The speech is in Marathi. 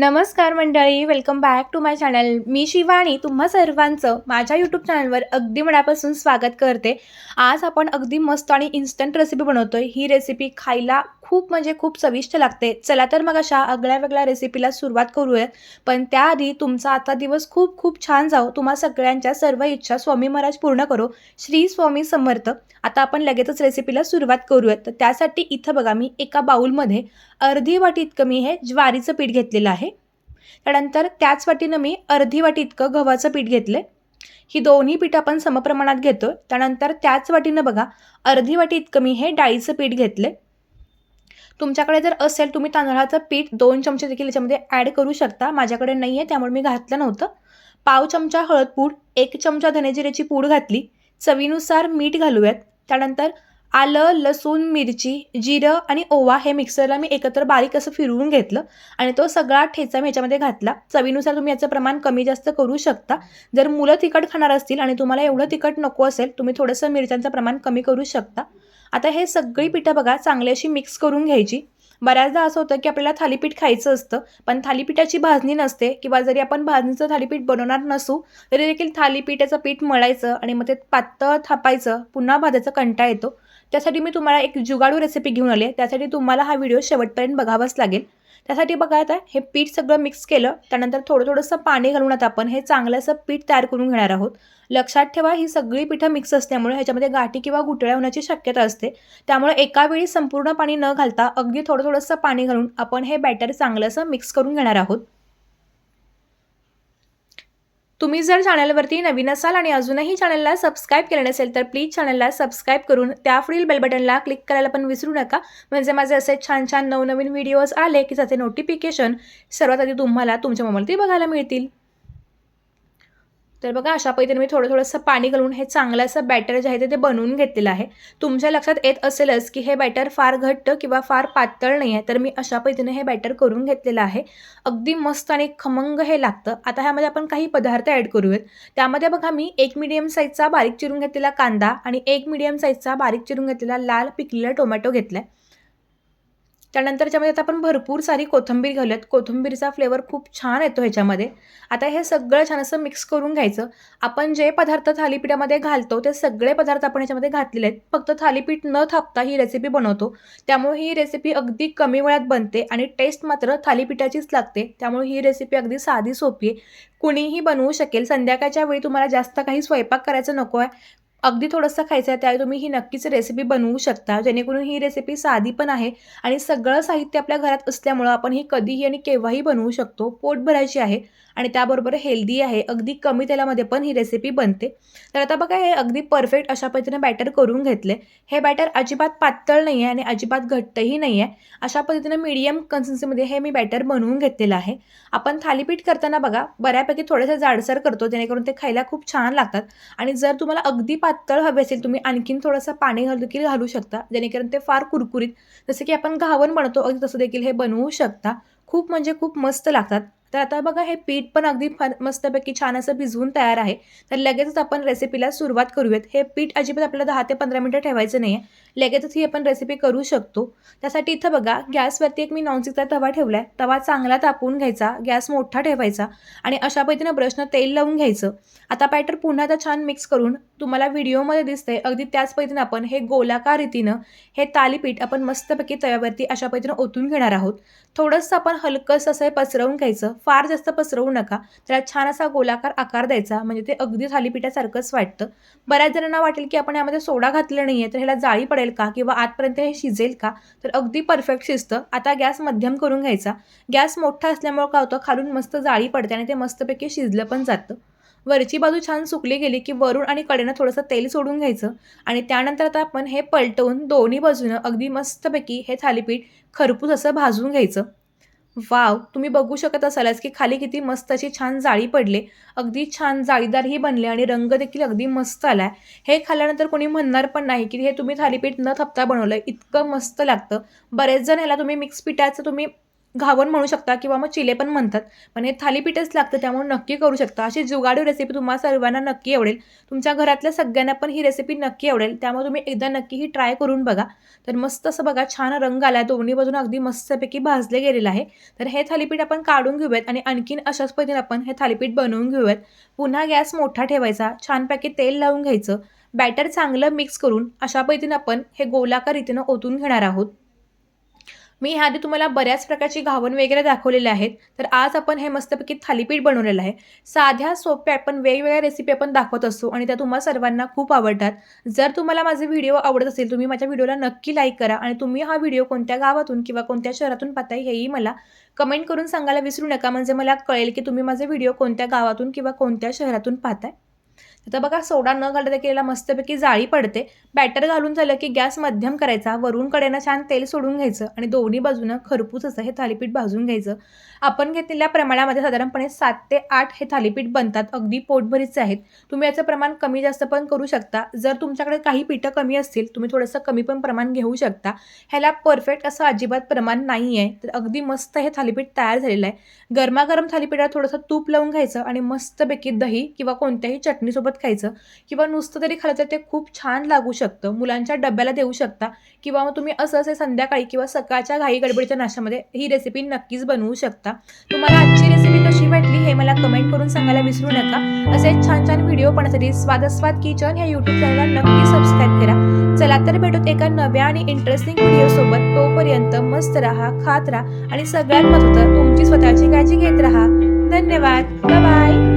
नमस्कार मंडळी welcome back to my channel मी शिवानी तुम्हा सर्वांचं माझ्या यूट्यूब चॅनलवर अगदी मनापासून स्वागत करते. आज आपण अगदी मस्त आणि इन्स्टंट रेसिपी बनवतोय. ही रेसिपी खायला खूप म्हणजे खूप चविष्ट लागते. चला तर मग अशा आगळ्या वेगळ्या रेसिपीला सुरुवात करूयात पण त्याआधी तुमचा आता दिवस खूप खूप छान जाओ तुम्हा सगळ्यांच्या सर्व इच्छा स्वामी महाराज पूर्ण करो. श्री स्वामी समर्थ. आता आपण लगेचच रेसिपीला सुरुवात करूयात तर त्यासाठी इथं बघा मी एका बाऊलमध्ये अर्धी वाटी इतकं मी हे ज्वारीचं पीठ घेतलेलं आहे. त्यानंतर त्याच वाटीनं मी अर्धी वाटी इतकं गव्हाचं पीठ घेतलं ही दोन्ही पीठ आपण समप्रमाणात घेतो त्यानंतर त्याच वाटीनं बघा अर्धी वाटी इतकं मी हे डाळीचं पीठ घेतलं तुमच्याकडे जर असेल तुम्ही तांदळाचं पीठ दोन चमचे देखील याच्यामध्ये ॲड करू शकता. माझ्याकडे नाही आहे त्यामुळे मी घातलं नव्हतं. पाव चमचा हळद पूड एक चमचा धनेजिऱ्याची पूड घातली. चवीनुसार मीठ घालूयात. त्यानंतर आलं लसूण मिरची जिरं आणि ओवा हे मिक्सरला मी एकत्र बारीक असं फिरवून घेतलं आणि तो सगळा ठेचा मी याच्यामध्ये घातला. चवीनुसार तुम्ही याचं प्रमाण कमी जास्त करू शकता. जर मुलं तिखट खाणार असतील आणि तुम्हाला एवढं तिखट नको असेल तुम्ही थोडंसं मिरच्यांचं प्रमाण कमी करू शकता. आता हे सगळी पिठं बघा चांगली अशी मिक्स करून घ्यायची. बऱ्याचदा असं होतं की आपल्याला थालीपीठ खायचं असतं पण थालीपीठाची भाजणी नसते किंवा जरी आपण भाजणीचं थालीपीठ बनवणार नसू तरी देखील थालीपीठाचं पीठ मळायचं आणि मग ते पातळ थापायचं पुन्हा भाजायचा कंटाळा येतो. त्यासाठी मी तुम्हाला एक जुगाडू रेसिपी घेऊन आले. त्यासाठी तुम्हाला हा व्हिडिओ शेवटपर्यंत बघावाच लागेल. त्यासाठी बघा आता हे पीठ सगळं मिक्स केलं त्यानंतर थोडं थोडंसं पाणी घालून आता आपण हे चांगलं असं पीठ तयार करून घेणार आहोत. लक्षात ठेवा ही सगळी पिठं मिक्स असल्यामुळे ह्याच्यामध्ये गाठी किंवा गुटळ्या होण्याची शक्यता असते. त्यामुळे एका वेळी संपूर्ण पाणी न घालता अगदी थोडं थोडंसं पाणी घालून आपण हे बॅटर चांगलं असं मिक्स करून घेणार आहोत. तुम्ही जर चॅनलवरती नवीन असाल आणि अजूनही चॅनलला सबस्क्राईब केलं नसेल तर प्लीज चॅनलला सबस्क्राईब करून त्यापुढील बेल बटनला क्लिक करायला पण विसरू नका. म्हणजे माझे असे छान छान नवनवीन व्हिडिओज आले की त्याचे नोटिफिकेशन सर्वात आधी तुम्हाला तुमच्या मोबाईलवरती बघायला मिळतील. तर बघा अशा पद्धतीने मी थोडं थोडंसं पाणी घालून हे चांगलं असं बॅटर जे आहे ते बनवून घेतलेलं आहे. तुमच्या लक्षात येत असेलच की हे बॅटर फार घट्ट किंवा फार पातळ नाही आहे तर मी अशा पद्धतीने हे बॅटर करून घेतलेलं आहे. अगदी मस्त आणि खमंग हे लागतं. आता ह्यामध्ये आपण काही पदार्थ ॲड करूयात. त्यामध्ये बघा मी एक मिडियम साईजचा बारीक चिरून घेतलेला कांदा आणि एक मिडियम साईजचा बारीक चिरून घेतलेला लाल पिकलेला टोमॅटो घेतला आहे त्यानंतर त्याच्यामध्ये आता आपण भरपूर सारी कोथिंबीर घालूयात. कोथिंबीरचा फ्लेवर खूप छान येतो ह्याच्यामध्ये. आता हे सगळं छान असं मिक्स करून घ्यायचं. आपण जे पदार्थ थालीपीठामध्ये घालतो ते सगळे पदार्थ आपण ह्याच्यामध्ये घातलेले आहेत. फक्त थालीपीठ न थापता ही रेसिपी बनवतो. त्यामुळे ही रेसिपी अगदी कमी वेळात बनते आणि टेस्ट मात्र थालीपीठाचीच लागते. त्यामुळे ही रेसिपी अगदी साधी सोपी आहे. कुणीही बनवू शकेल. संध्याकाळच्या वेळी तुम्हाला जास्त काही स्वयंपाक करायचं नको आहे. अगदी थोडंसं खायचं आहे त्यावेळी तुम्ही ही नक्कीच रेसिपी बनवू शकता जेणेकरून ही रेसिपी साधी पण आहे आणि सगळं साहित्य आपल्या घरात असल्यामुळं आपण ही कधीही आणि केव्हाही बनवू शकतो. पोट भरायची आहे आणि त्याबरोबर हेल्दी आहे अगदी कमी तेलामध्ये पण ही रेसिपी बनते. तर आता बघा हे अगदी परफेक्ट अशा पद्धतीने बॅटर करून घेतले. हे बॅटर अजिबात पातळ नाही आहे आणि अजिबात घट्टही नाही आहे अशा पद्धतीने मीडियम कन्सिस्टन्सीमध्ये हे मी बॅटर बनवून घेतलेलं आहे. आपण थालीपीठ करताना बघा बऱ्यापैकी थोडंसं जाडसर करतो जेणेकरून ते खायला खूप छान लागतात. आणि जर तुम्हाला अगदी पातळ हवे असेल तुम्ही आणखीन थोडंसं पाणी घालू देखील घालू शकता. जेणेकरून ते फार कुरकुरीत जसं की आपण घावन बनवतो अगदी तसं देखील हे बनवू शकता. खूप म्हणजे खूप मस्त लागतात. तर आता बघा हे पीठ पण अगदी फार मस्तपैकी छान असं भिजवून तयार आहे. तर लगेचच आपण रेसिपीला सुरुवात करूयात. हे पीठ अजिबात आपल्याला दहा ते पंधरा मिनटं ठेवायचं नाही आहे लगेचच ही आपण रेसिपी करू शकतो. त्यासाठी इथं बघा गॅसवरती एक मी नॉनस्टिकचा तवा ठेवला आहे तवा चांगला तापून घ्यायचा गॅस मोठा ठेवायचा आणि अशा पद्धतीनं ब्रशनं तेल लावून घ्यायचं. आता बॅटर पुन्हा आता छान मिक्स करून तुम्हाला व्हिडिओमध्ये दिसतंय. अगदी त्याच पद्धतीनं आपण हे गोलाकार रीतीनं हे तालीपीठ आपण मस्तपैकी तव्यावरती अशा पद्धतीनं ओतून घेणार आहोत. थोडंसं आपण हलकंसं असं पसरवून घ्यायचं. फार जास्त पसरवू नका. त्याला छान असा गोलाकार आकार द्यायचा. म्हणजे ते अगदी थालीपीठासारखंच वाटतं. बऱ्याच जणांना वाटेल की आपण यामध्ये सोडा घातलं नाही आहे तर ह्याला जाळी पडेल का किंवा आतपर्यंत हे शिजेल का? तर अगदी परफेक्ट शिजतं. आता गॅस मध्यम करून घ्यायचा. गॅस मोठा असल्यामुळं काय होतं? खालून मस्त जाळी पडते आणि ते मस्तपैकी शिजलं पण जातं. वरची बाजू छान सुकली गेली की वरून आणि कडेनं थोडंसं तेल सोडून घ्यायचं. आणि त्यानंतर आता आपण हे पलटवून दोन्ही बाजूनं अगदी मस्तपैकी हे थालीपीठ खरपूस असं भाजून घ्यायचं. वाव तुम्ही बघू शकत असालच की खाली किती मस्त अशी छान जाळी पडले. अगदी छान जाळीदारही बनले आणि रंग देखील अगदी मस्त आलाय. हे खाल्ल्यानंतर कोणी म्हणणार पण नाही की हे तुम्ही थालीपीठ न थपता बनवलं इतकं मस्त लागतं. बरेच जण ह्याला तुम्ही मिक्स पिठाचं तुम्ही घावन म्हणू शकता किंवा मग चिले पण म्हणतात. पण हे थालीपीठच लागतं त्यामुळे नक्की करू शकता. अशी जुगाडू रेसिपी तुम्हाला सर्वांना नक्की आवडेल. तुमच्या घरातल्या सगळ्यांना पण ही रेसिपी नक्की आवडेल. त्यामुळे तुम्ही एकदा नक्की ही ट्राय करून बघा. तर मस्त असं बघा छान रंग आला दोन्ही बाजून अगदी मस्तपैकी भाजले गेलेलं आहे. तर हे थालीपीठ आपण काढून घेऊयात आणि आणखीन अशाच पद्धतीने आपण हे थालीपीठ बनवून घेऊयात. पुन्हा गॅस मोठा ठेवायचा. छानपैकी तेल लावून घ्यायचं. बॅटर चांगलं मिक्स करून अशा पद्धतीने आपण हे गोलाकार रीतीनं ओतून घेणार आहोत. मी ह्याआधी तुम्हाला बऱ्याच प्रकारची घावन वगैरे दाखवलेले आहेत. तर आज आपण हे मस्तपैकी थालीपीठ बनवलेलं आहे. साध्या सोप्या पण वेगवेगळ्या रेसिपी आपण दाखवत असतो आणि त्या तुम्हाला सर्वांना खूप आवडतात. जर तुम्हाला माझे व्हिडिओ आवडत असेल तुम्ही माझ्या व्हिडिओला नक्की लाईक करा आणि तुम्ही हा व्हिडिओ कोणत्या गावातून किंवा कोणत्या शहरातून पाहताय हेही मला कमेंट करून सांगायला विसरू नका. म्हणजे मला कळेल की तुम्ही माझे व्हिडिओ कोणत्या गावातून किंवा कोणत्या शहरातून पाहताय. आता बघा सोडा न घालता केलेला मस्तपैकी जाळी पडते. बॅटर घालून झालं की गॅस मध्यम करायचा वरून कडेनं छान तेल सोडून घ्यायचं आणि दोन्ही बाजूनं खरपूस असं हे थालीपीठ भाजून घ्यायचं. आपण घेतलेल्या प्रमाणामध्ये साधारणपणे सात ते आठ हे थालीपीठ बनतात अगदी पोटभरीचे आहेत. तुम्ही याचं प्रमाण कमी जास्त पण करू शकता. जर तुमच्याकडे काही पिठं कमी असतील तुम्ही थोडंसं कमी पण प्रमाण घेऊ शकता. ह्याला परफेक्ट असं अजिबात प्रमाण नाही आहे तर अगदी मस्त हे थालीपीठ तयार झालेलं आहे. गरमागरम थालीपीठात थोडंसं तूप लावून घ्यायचं आणि मस्तपैकी दही किंवा कोणत्याही चटणीसोबत खायचं. किंवा नुसतं तरी खाल्लं तर ते खूप छान लागू शकतं. मुलांच्या डब्याला देऊ शकता. किंवा मग तुम्ही असं असे संध्याकाळी किंवा सकाळच्या घाई गडबडीच्या नाश्त्यामध्ये ही रेसिपी नक्कीच बनवू शकता. तुम्हाला आजची रेसिपी कशी वाटली हे मला कमेंट करून सांगायला विसरू नका. असे छान छान व्हिडिओ पाहण्यासाठी स्वादस्वाद किचन या यूट्यूब चॅनलला नक्की सबस्क्राईब करा. चला तर भेटूत एका नव्या आणि इंटरेस्टिंग व्हिडिओसोबत तोपर्यंत मस्त राहा खात राहा आणि सगळ्यात महत्त्वाचं तुमची स्वतःची काळजी घेत राहा. धन्यवाद. बाय